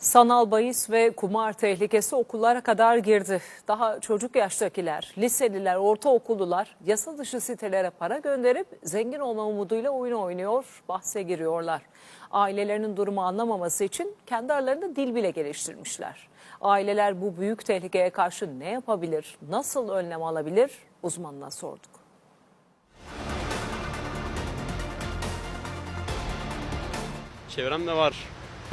Sanal bahis ve kumar tehlikesi okullara kadar girdi. Daha çocuk yaştakiler, liseliler, ortaokullular yasa dışı sitelere para gönderip zengin olma umuduyla oyun oynuyor, bahse giriyorlar. Ailelerinin durumu anlamaması için kendi aralarında dil bile geliştirmişler. Aileler bu büyük tehlikeye karşı ne yapabilir, nasıl önlem alabilir uzmanına sorduk. Çevremde var.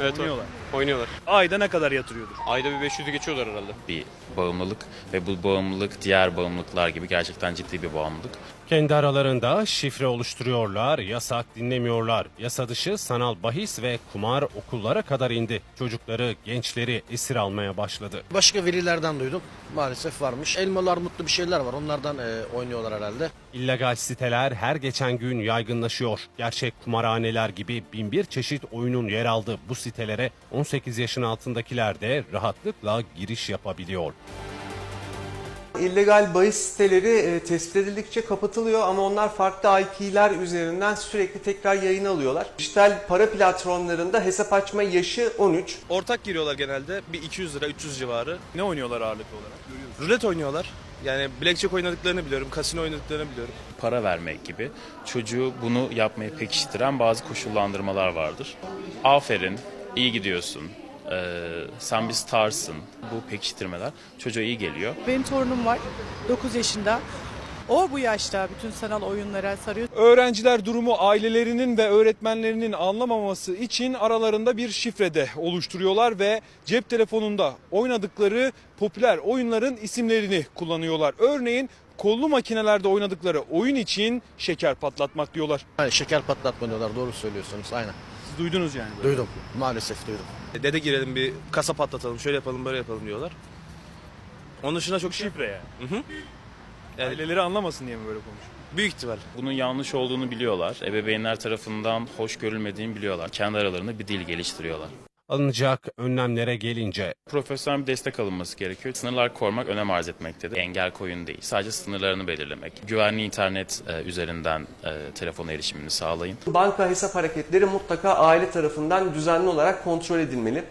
Evet, Oynuyorlar. Oynuyorlar. Ayda ne kadar yatırıyordur? Ayda bir 500'ü geçiyorlar herhalde. bir bağımlılık ve bu bağımlılık diğer bağımlılıklar gibi gerçekten ciddi bir bağımlılık. Kendi aralarında şifre oluşturuyorlar, yasak dinlemiyorlar. Yasa dışı sanal bahis ve kumar okullara kadar indi. Çocukları, gençleri esir almaya başladı. Başka velilerden duydum. Maalesef varmış. Elmalar mutlu bir şeyler var. Onlardan e, oynuyorlar herhalde. İllegal siteler her geçen gün yaygınlaşıyor. Gerçek kumarhaneler gibi binbir çeşit oyunun yer aldığı bu sitelere 18 yaşın altındakiler de rahatlıkla giriş yapabiliyor. İllegal bahis siteleri e, tespit edildikçe kapatılıyor ama onlar farklı IP'ler üzerinden sürekli tekrar yayın alıyorlar. Dijital para platformlarında hesap açma yaşı 13. Ortak giriyorlar genelde. Bir 200 lira 300 civarı. Ne oynuyorlar ağırlıklı olarak? Rulet oynuyorlar. Yani blackjack oynadıklarını biliyorum, kasino oynadıklarını biliyorum. Para vermek gibi çocuğu bunu yapmaya pekiştiren bazı koşullandırmalar vardır. Aferin, iyi gidiyorsun, ee, sen bir starsın. Bu pekiştirmeler çocuğa iyi geliyor. Benim torunum var 9 yaşında. O bu yaşta bütün sanal oyunlara sarıyor. Öğrenciler durumu ailelerinin ve öğretmenlerinin anlamaması için aralarında bir şifrede oluşturuyorlar ve cep telefonunda oynadıkları popüler oyunların isimlerini kullanıyorlar. Örneğin kollu makinelerde oynadıkları oyun için şeker patlatmak diyorlar. Yani şeker patlatma diyorlar. Doğru söylüyorsunuz. Aynen. Duydunuz yani. böyle. Duydum. Maalesef duydum. Dede girelim bir kasa patlatalım, şöyle yapalım, böyle yapalım diyorlar. Onun dışında çok şey... Şifre yani. Hı hı. Yani- Aileleri anlamasın diye mi böyle konuşuyor? Büyük ihtimal. Bunun yanlış olduğunu biliyorlar. Ebeveynler tarafından hoş görülmediğini biliyorlar. Kendi aralarında bir dil geliştiriyorlar. Alınacak önlemlere gelince Profesyonel bir destek alınması gerekiyor. Sınırlar korumak önem arz etmektedir. Engel koyun değil. Sadece sınırlarını belirlemek. Güvenli internet e, üzerinden e, telefona erişimini sağlayın. Banka hesap hareketleri mutlaka aile tarafından düzenli olarak kontrol edilmeli.